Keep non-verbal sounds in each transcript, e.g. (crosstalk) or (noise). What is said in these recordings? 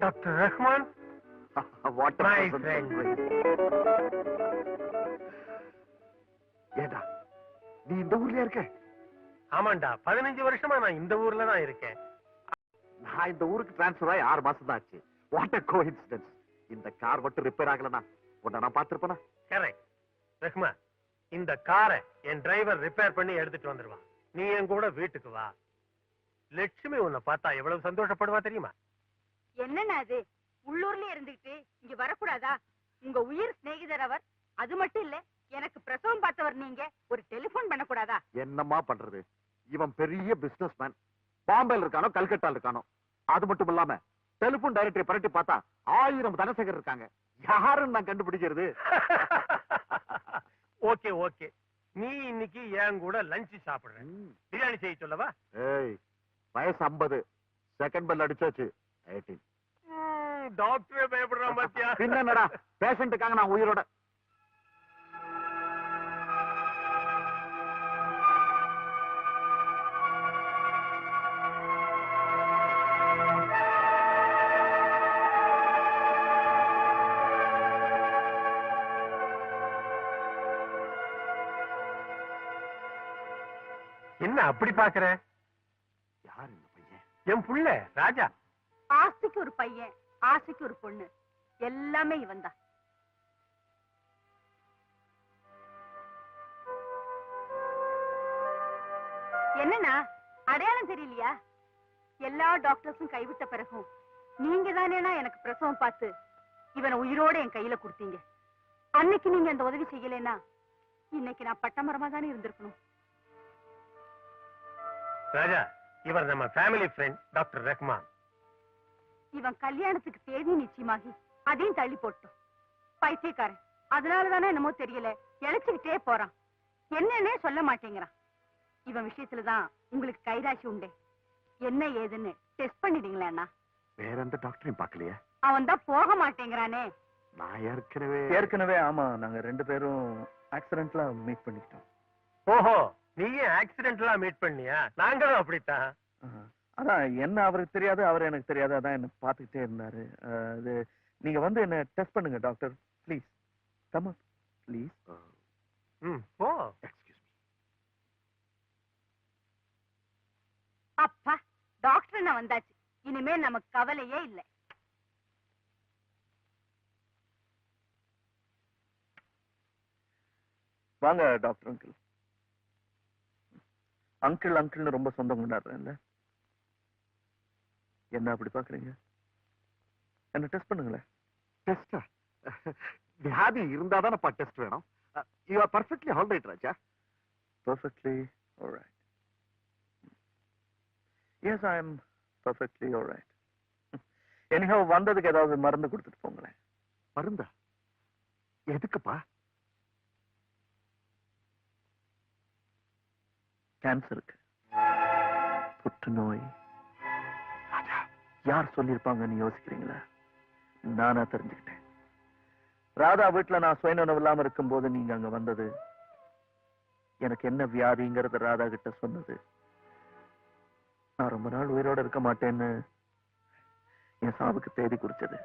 Doctor Rahman? pleasant friend. surprise. ஏடா நீ இந்த ஊர்லயா இருக்க? ஆமாண்டா பதினஞ்சு வருஷமா நான் இந்த ஊர்ல தான் இருக்கேன். நான் இந்த ஊருக்கு டிரான்ஸ்ஃபர் ஆகி ஆறு மாசம் தான் ஆச்சு. வாட் அ கோஇன்சிடென்ஸ் இந்த கார் மட்டும் ரிப்பேர் ஆகலனா உன்னை நான் பார்த்திருப்பேனா? கரெக்ட் ரஹ்மான் இந்த காரை என் டிரைவர் ரிப்பேர் பண்ணி எடுத்துட்டு வந்துருவான். நீ என் கூட வீட்டுக்கு வா. லட்சுமி உன்னை பார்த்தா எவ்வளவு சந்தோஷப்படுவா தெரியுமா? என்னண்ணா அது? உள்ளூர்லயே இருந்துகிட்டு இங்க வரக்கூடாதா? உங்க உயிர் சிநேகிதர் அவர். அது மட்டும் இல்ல எனக்கு பிரசவம் பார்த்தவர் நீங்க. ஒரு டெலிபோன் பண்ணக்கூடாதா? என்னம்மா பண்றது? இவன் பெரிய பிசினஸ் மேன் பாம்பேல இருக்கானோ கல்கட்டால இருக்கானோ? அது மட்டும் இல்லாம டெலிபோன் டைரக்டரி பரட்டி பார்த்தா ஆயிரம் தனசேகர் இருக்காங்க. யாருன்னு நான் கண்டுபிடிக்கிறது? (laughs) Okay okay. நீ இன்னைக்கு என் கூட லஞ்ச் சாப்பிடுற. பிரியாணி செய்ய சொல்லவா? ஏய் வயசு ஐம்பது. செகண்ட் பெல் அடிச்சாச்சு. எயிட்டீன் டாக்டரே பயப்படுறான் பாத்தியா? என்னடா பேஷண்ட்டுக்காக நான் உயிரோட. என்ன அப்படி பாக்குற யார் இந்த பையன்? என் புள்ள ராஜா. ஆஸ்திக்கு ஒரு பையன் ஆசைக்கு ஒரு பொண்ணு. எல்லாமே இவன் தான் என்னண்ணா அடையாளம் தெரியலையா? எல்லா டாக்டர்ஸும் கைவிட்ட பிறகும் நீங்க தானேனா எனக்கு பிரசவம் பார்த்து இவனை உயிரோட என் கையில கொடுத்தீங்க. அன்னைக்கு நீங்க அந்த உதவி செய்யலைன்னா இன்னைக்கு நான் பட்டமரமா தானே இருந்திருக்கணும். ராஜா இவர் நம்ம ஃபேமிலி ஃப்ரெண்ட் டாக்டர் ரஹ்மான். இவன் கல்யாணத்துக்கு தேதி நிச்சயமாகி அதையும் தள்ளி போட்டோம் பைத்தியக்காரன். அதனாலதானே என்னமோ தெரியல. இழைச்சுக்கிட்டே போறான். என்னன்னே சொல்ல மாட்டேங்கிறான். இவன் விஷயத்துலதான் உங்களுக்கு கைராசி உண்டே. என்ன ஏதுன்னு டெஸ்ட் பண்ணிட்டீங்களா அண்ணா? வேற எந்த டாக்டரையும் பார்க்கலையே? அவன் தான் போக மாட்டேங்கிறானே. நான் ஏற்கனவே ஏற்கனவே ஆமா நாங்க ரெண்டு பேரும் ஆக்சிடென்ட்ல மீட் பண்ணிக்கிட்டோம். ஓஹோ நீயும் ஆக்சிடென்ட்லாம் மீட் பண்ணியா? நாங்களும் அப்படித்தான். அதான் என்ன அவருக்கு தெரியாது அவர் எனக்கு தெரியாது அதான் என்ன பார்த்துக்கிட்டே இருந்தாரு. இது நீங்க வந்து என்ன டெஸ்ட் பண்ணுங்க டாக்டர் ப்ளீஸ் கமா ப்ளீஸ் ம் போ. அப்பா டாக்டர் நான் வந்தாச்சு. இனிமே நமக்கு கவலையே இல்லை. வாங்க டாக்டர் அங்கிள் அங்கிள் அங்கிள்னு ரொம்ப சொந்தம் கொண்டாடுறேன்ல என்ன அப்படி பாக்குறீங்க? என்ன டெஸ்ட் பண்ணுங்களேன். டெஸ்டா வியாதி இருந்தா தானப்பா டெஸ்ட் வேணும். You are perfectly all right Raja. Perfectly all right. Yes, I am perfectly all right. Anyhow, வந்ததுக்கு ஏதாவது மருந்து கொடுத்துட்டு போங்களேன். மருந்தா? எதுக்குப்பா? கேன்சருக்கு புற்றுநோய். யார் சொல்லியிருப்பாங்கன்னு யோசிக்கிறீங்களா? நானா தெரிஞ்சுக்கிட்டேன். ராதா வீட்டுல நான் சுயநலம் இல்லாம இருக்கும்போது நீங்க அங்க வந்தது எனக்கு என்ன வியாதிங்கிறத ராதா கிட்ட சொன்னது. நான் ரொம்ப நாள் உயிரோட இருக்க மாட்டேன்னு என் சாவுக்கு தேதி குறிச்சது.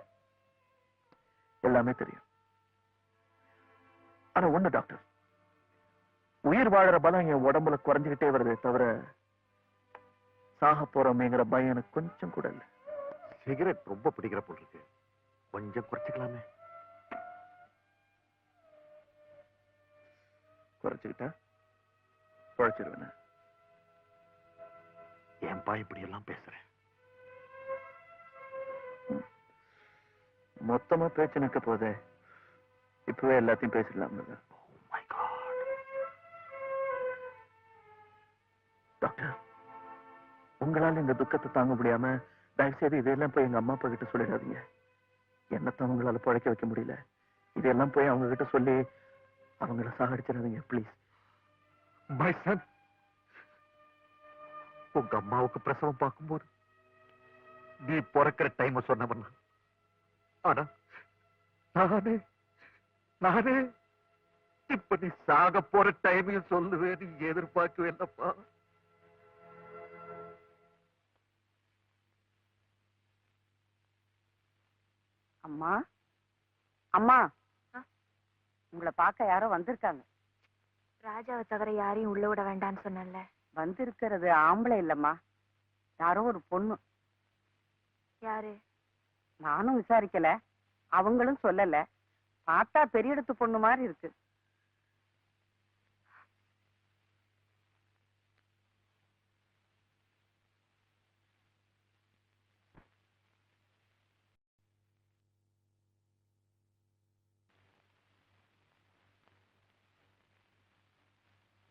எல்லாமே தெரியும். ஆனா ஒண்ணு டாக்டர் உயிர் வாழற பலம் என் உடம்புல குறைஞ்சுக்கிட்டே வருதே தவிர சாக போறோமேங்கிற பயம் எனக்கு கொஞ்சம் கூட இல்லை. சிகரெட் ரொம்ப பிடிக்கிற போல் இருக்கு. கொஞ்சம் குறைச்சிக்கலாமே. குறைச்சுக்கிட்டா குறைச்சிருவேன் ஏன்பா இப்படி எல்லாம் பேசுறேன் மொத்தமா பேச்சு நிற்க போதே இப்பவே எல்லாத்தையும் பேசிடலாம் உங்களால இந்த துக்கத்தை தாங்க முடியாம தயவு செய்து இதெல்லாம் போய் எங்க அம்மா அப்பா கிட்ட சொல்லிடாதீங்க. என்னத்தான் உங்களால பழைக்க வைக்க முடியல? இதெல்லாம் போய் அவங்க கிட்ட சொல்லி அவங்கள சாகடிச்சிடாதீங்க ப்ளீஸ் உங்க அம்மாவுக்கு பிரசவம் பார்க்கும்போது நீ பிறக்கிற டைம் சொன்னவன் ஆனா நானே நானே இப்ப நீ சாக போற டைமையும் சொல்லுவேன் நீ எதிர்பார்க்கவே இல்லப்பா. அம்மா? அம்மா? உங்களை பார்க்க யாரோ வந்திருக்காங்க. ராஜாவை தவிர யாரையும் உள்ள விட வேண்டாம்னு சொன்னேன்ல. வந்திருக்கிறது ஆம்பளை இல்லம்மா. யாரோ ஒரு பொண்ணு. யாரு? நானும் விசாரிக்கல. அவங்களும் சொல்லல. பார்த்தா பெரிய இடத்து பொண்ணு மாதிரி இருக்கு.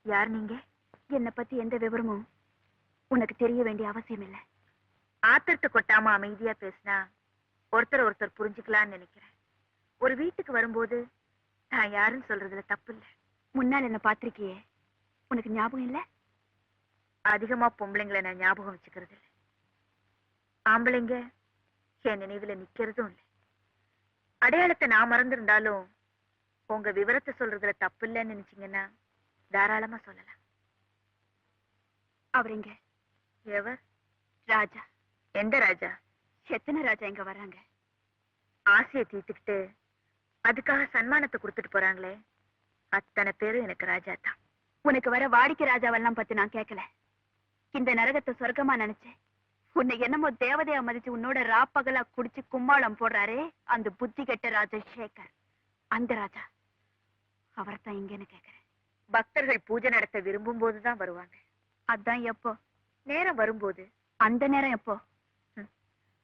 யார் நீங்க? என்ன பத்தி எந்த விவரமும் உனக்கு தெரிய வேண்டிய அவசியம் இல்ல. ஆத்திரத்தை கொட்டாம அமைதியா பேசினா ஒருத்தர் ஒருத்தர் புரிஞ்சுக்கலாம்னு நினைக்கிறேன். ஒரு வீட்டுக்கு வரும்போது நான் யாருன்னு சொல்றதுல தப்பு இல்ல. முன்னால் என்ன பார்த்திருக்கியே. உனக்கு ஞாபகம் இல்ல? அதிகமா பொம்பளைங்களை நான் ஞாபகம் வச்சுக்கிறது இல்லை. ஆம்பளைங்க என் நினைவுல நிக்கிறதும் இல்ல. அடையாளத்தை நான் மறந்திருந்தாலும் உங்க விவரத்தை சொல்றதுல தப்பு இல்லைன்னு நினைச்சீங்கன்னா தாராளமா சொல்லலாம். அவரிங்க எவர்? ராஜா. எந்த ராஜா? எத்தனை ராஜா இங்க வராங்க? ஆசையை தீர்த்துக்கிட்டு அதுக்காக சன்மானத்தை கொடுத்துட்டு போறாங்களே அத்தனை பேரும் எனக்கு ராஜா தான். உனக்கு வர வாடிக்கை ராஜாவெல்லாம் பத்தி நான் கேட்கல இந்த நரகத்தை சொர்க்கமா நினைச்சேன் உன்னை என்னமோ தேவதையா மதிச்சு உன்னோட ராப்பகலா குடிச்சு கும்மாளம் போடுறாரே அந்த புத்தி கெட்ட ராஜா சேகர். அந்த ராஜா அவர்தான் இங்கன்னு கேக்குறேன். பக்தர்கள் பூஜை நடத்த விரும்பும் போதுதான் வருவாங்க. அதான் எப்போ? நேரம் வரும்போது. அந்த நேரம் எப்போ.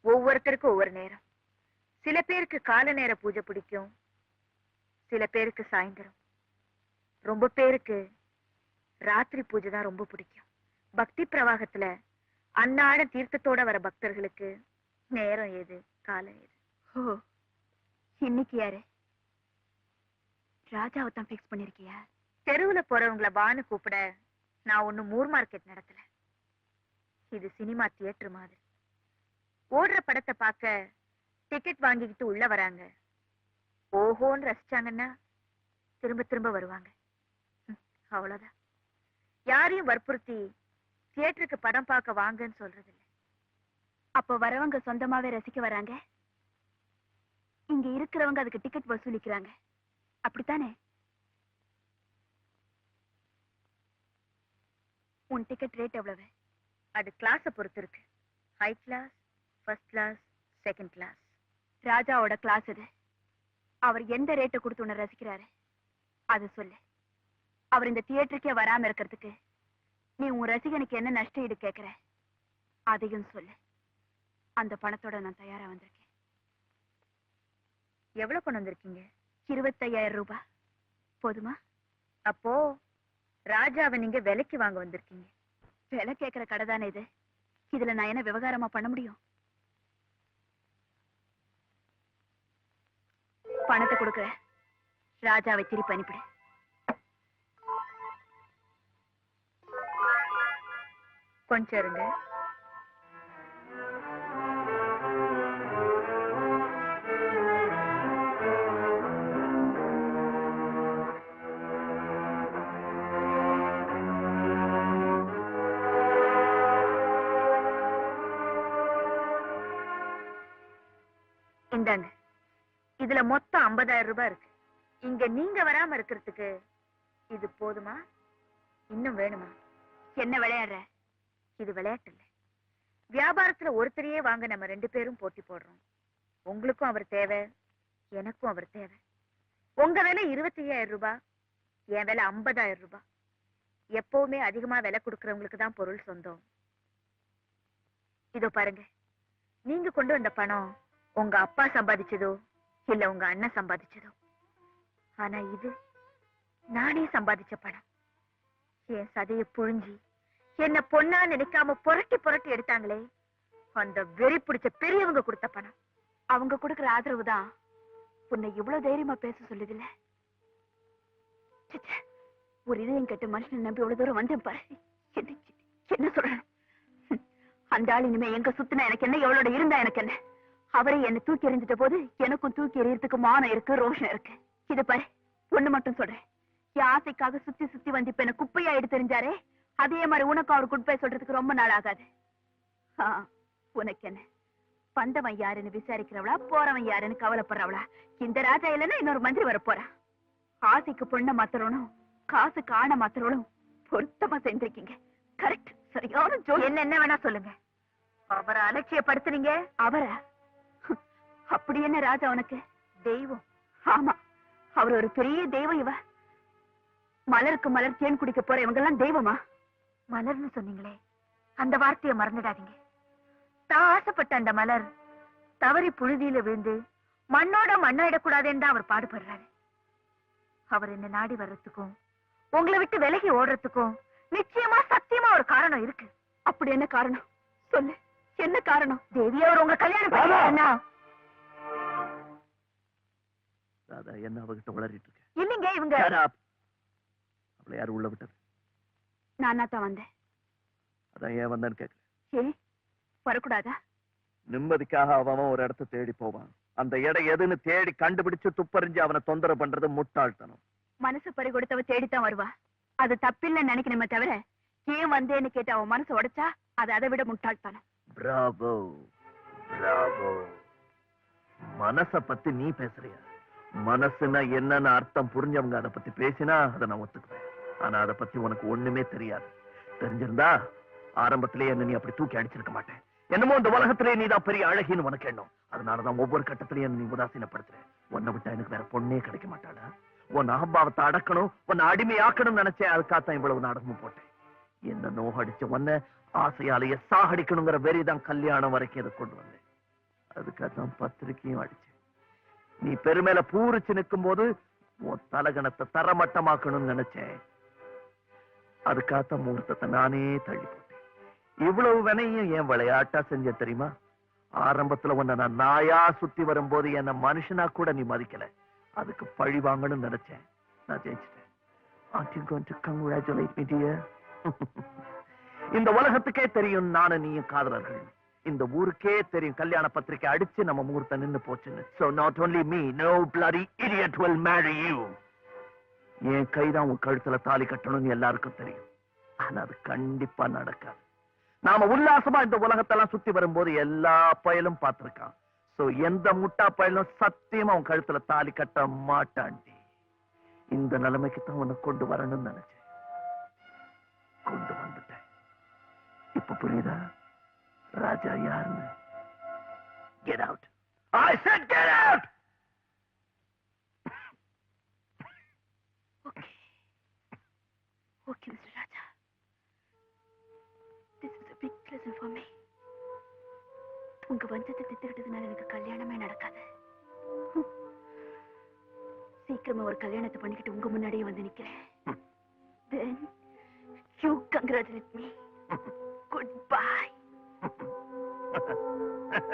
ஒவ்வொருத்தருக்கும் ஒவ்வொரு நேரம். சில பேருக்கு கால நேர பூஜை பிடிக்கும். சில பேருக்கு சாயந்தரம். ரொம்ப பேருக்கு ராத்திரி பூஜை தான் ரொம்ப பிடிக்கும். பக்தி பிரவாகத்துல அன்னாட தீர்த்தத்தோட வர பக்தர்களுக்கு நேரம் ஏது காலம் ஏது ஓ இன்னைக்கு யாரு? ராஜாவை தான் ஃபிக்ஸ் பண்ணிருக்கியா? தெருவுல போறவங்கள வான்னு கூப்பிட நான் ஒண்ணு மூர் மார்க்கெட் நடத்தல. இது சினிமா தியேட்டர் மாதிரி. ஓடுற படத்தை பார்க்க டிக்கெட் வாங்கிக்கிட்டு உள்ள வராங்க. ஓஹோன்னு ரசிச்சாங்கன்னா திரும்ப திரும்ப வருவாங்க. ம், அவ்வளவுதான். யாரையும் வற்புறுத்தி தியேட்டருக்கு படம் பார்க்க வாங்கன்னு சொல்றது இல்ல அப்ப வரவங்க சொந்தமாவே ரசிக்க வராங்க? இங்க இருக்கிறவங்க அதுக்கு டிக்கெட் வசூலிக்கிறாங்க. அப்படித்தானே? உன் டிக்கெட் ரேட் எவ்வளவு? அது கிளாஸ பொறுத்து இருக்கு. High class first class second class ராஜாவோட கிளாஸ் இது அவர் எந்த ரேட்டை கொடுத்து உன்னை ரசிக்கிறாரு? அது சொல்லு. அவர் இந்த தியேட்டருக்கே வராம இருக்கிறதுக்கு நீ உன் ரசிகனுக்கு என்ன நஷ்ட ஈடு கேக்குற? அதையும் சொல்லு. அந்த பணத்தோட நான் தயாரா வந்திருக்கேன். எவ்வளவு கொண்டு வந்திருக்கீங்க? இருபத்தையாயிரம் ரூபாய். போதுமா? அப்போ ராஜாவை நீங்க விலைக்கு வாங்க வந்திருக்கீங்க. விலை கேக்குற கடை தானே இது. இதுல நான் என்ன விவகாரமா பண்ண முடியும்? பணத்தை கொடுக்குறேன் ராஜாவை திருப்பி அனுப்பிடு. கொஞ்சம் இருங்க. ஐம்பதாயிரம் ரூபாய் இருக்கு. இங்க நீங்க வராம இருக்கிறதுக்கு இது போதுமா? இன்னும் வேணுமா? என்ன விளையாடுற? இது விளையாட்டு இல்ல. வியாபாரத்துல ஒருத்தரையே வாங்க நம்ம ரெண்டு பேரும் போட்டி போடுறோம். உங்களுக்கும் அவர் தேவை எனக்கும் அவர் தேவை. உங்க விலை இருபத்தி ஐயாயிரம் ரூபாய் என் விலை 50000 ரூபாய். எப்பவுமே அதிகமா விலை கொடுக்கறவங்களுக்கு தான் பொருள் சொந்தம். இதோ பாருங்க நீங்க கொண்டு வந்த பணம் உங்க அப்பா சம்பாதிச்சதோ இல்ல உங்க அண்ணன் சம்பாதிச்சதோ. ஆனா இது நானே சம்பாதிச்ச பணம். என் சதைய புழிஞ்சி என்ன பொண்ணா நினைக்காம புரட்டி புரட்டி எடுத்தாங்களே அந்த வெறி பிடிச்ச பெரியவங்க கொடுத்த பணம். அவங்க கொடுக்கிற ஆதரவு தான் உன்னை இவ்வளவு தைரியமா பேச சொல்லுதுல்ல? ஒரு இதயம் கெட்ட மனுஷன் நம்பி இவ்வளவு தூரம் வந்தேன் பாரு. என்ன சொல்றேன் அந்த ஆள் இனிமே எங்க சுத்தினா எனக்கு என்ன எவ்வளோட இருந்தா எனக்கு என்ன? அவரை என்ன தூக்கி எறிஞ்சிட்ட போது எனக்கும் தூக்கி எறியறதுக்கு மானம் இருக்கு ரோஷம் இருக்கு. இது பாரு ஒண்ணு மட்டும் சொல்றேன். ஆசைக்காக சுத்தி சுத்தி வந்து இப்ப என்ன குப்பையா எடுத்து தெரிஞ்சாரே அதே மாதிரி உனக்கு அவர் குட் பை சொல்றதுக்கு ரொம்ப நாள் ஆகாது. உனக்கு என்ன? வந்தவன் யாருன்னு விசாரிக்கிறவளா போறவன் யாருன்னு கவலைப்படுறவளா? இந்த ராஜா இல்லைன்னா இன்னொரு மந்திரி வர போறா ஆசைக்கு பொண்ண மாத்திரணும் காசு காண மாத்திரணும் பொருத்தமா செஞ்சிருக்கீங்க கரெக்ட் சரியான என்ன என்ன வேணா சொல்லுங்க. அவரை அலட்சியப்படுத்துறீங்க? அவரா அப்படி என்ன ராஜா உனக்கு? தெய்வம். ஆமா. அவர் ஒரு பெரிய தெய்வம் இவ. மலருக்கு மலர் தேன் குடிக்க போற இவங்க எல்லாம் தெய்வமா? மலர்னு சொன்னீங்களே. அந்த வார்த்தையை மறந்துடாதீங்க. தான் ஆசைப்பட்ட அந்த மலர் தவறி புழுதியில விழுந்து மண்ணோட மண்ணாயிடக்கூடாதுன்னு தான் அவர் பாடுபடுறாரு. அவர் என்ன நாடி வர்றதுக்கும் உங்களை விட்டு விலகி ஓடுறதுக்கும் நிச்சயமா சத்தியமா ஒரு காரணம் இருக்கு. அப்படி என்ன காரணம்? சொல்லு. என்ன காரணம்? தேவி அவர் உங்க கல்யாணம் ராதா என்ன அவகிட்ட உளறிட்டு இருக்க? இல்லைங்க இவங்க. அவளை யாரு உள்ள விட்டது? நானா தான் வந்தேன். அதான் ஏன் வந்தேன்னு கேட்க ஏன் வரக்கூடாதா? நிம்மதிக்காக அவன் ஒரு இடத்த தேடி போவான். அந்த இடம் எதுன்னு தேடி கண்டுபிடிச்சு துப்பறிஞ்சு அவனை தொந்தரவு பண்றது முட்டாள்தனம். மனசு பறி கொடுத்தவ தேடித்தான் வருவா. அது தப்பில்லைன்னு நினைக்கணுமே தவிர ஏன் வந்தேன்னு கேட்டு அவன் மனசு உடைச்சா அது அதை விட முட்டாள்தனம். பிராவோ பிராவோ மனச பத்தி நீ பேசுறியா? மனசுனா என்னன்னு அர்த்தம் புரிஞ்சவங்க அதை பத்தி பேசினா அதை நான் ஒத்துக்குவேன். ஆனா அதை பத்தி உனக்கு ஒண்ணுமே தெரியாது. தெரிஞ்சிருந்தா ஆரம்பத்திலேயே என்ன நீ அப்படி தூக்கி அடிச்சிருக்க மாட்டேன். என்னமோ இந்த உலகத்திலே நீ தான் பெரிய அழகின்னு உனக்கு எண்ணம். அதனாலதான் ஒவ்வொரு கட்டத்திலையும் என்னை நீ உதாசீனப்படுத்துறேன் உன்னை விட்டா எனக்கு வேற பொண்ணே கிடைக்க மாட்டாடா உன் அகம்பாவத்தை அடக்கணும் உன்னை அடிமையாக்கணும்னு நினைச்சேன் அதுக்காகத்தான் இவ்வளவு நாடகமும் போட்டேன். என்ன நோகடிச்ச உன்ன ஆசையாலேயே சாகடிக்கணுங்கிற வெறிதான் கல்யாணம் வரைக்கும் இதை கொண்டு வந்தேன். அதுக்காகத்தான் பத்திரிக்கையும் அடிச்சேன். நீ பெருமையில பூரிச்சு நிற்கும் போது உன் தலகணத்தை தரமட்டமாக்கணும்னு நினைச்சேன். அதுக்காத்த முகூர்த்தத்தை நானே தள்ளி போட்டேன். இவ்வளவு வினையும் என் விளையாட்டா செஞ்ச தெரியுமா? ஆரம்பத்துல உன்னை நான் நாயா சுத்தி வரும்போது என்ன மனுஷனா கூட நீ மதிக்கல. அதுக்கு பழி வாங்கணும்னு நினைச்சேன். நான் ஜெயிச்சிட்டேன். Aren't (laughs) இந்த உலகத்துக்கே தெரியும் நானும் நீயும் காதலர்கள். இந்த ஊருக்கே தெரியும் கல்யாண பத்திரிக்கை அடிச்சு நம்ம முகூர்த்தம் நின்னு போச்சுன்னு. So not only me no என் கைதான் உன் கழுத்துல தாலி கட்டணும்னு எல்லாருக்கும் தெரியும். ஆனா அது கண்டிப்பா நடக்காது. நாம உல்லாசமா இந்த உலகத்தெல்லாம் சுத்தி வரும்போது எல்லா பயலும் பார்த்திருக்கான். சோ எந்த முட்டா பயலும் சத்தியமா உன் கழுத்துல தாலி கட்ட மாட்டாண்டி இந்த நிலைமைக்கு தான் உன்னை கொண்டு வரணும்னு நினைச்சேன். கொண்டு வந்துட்டேன். இப்ப புரியுதா? ராஜா யாருன்னு get out I said get out okay mister Raja this is a big lesson for me. உங்க வஞ்சத்தை தித்துக்கிட்டதுனால எனக்கு கல்யாணமே நடக்காது. சீக்கிரமா ஒரு கல்யாணத்தை பண்ணிக்கிட்டு உங்க முன்னாடியே வந்து நிக்கிறேன். Then you congratulate me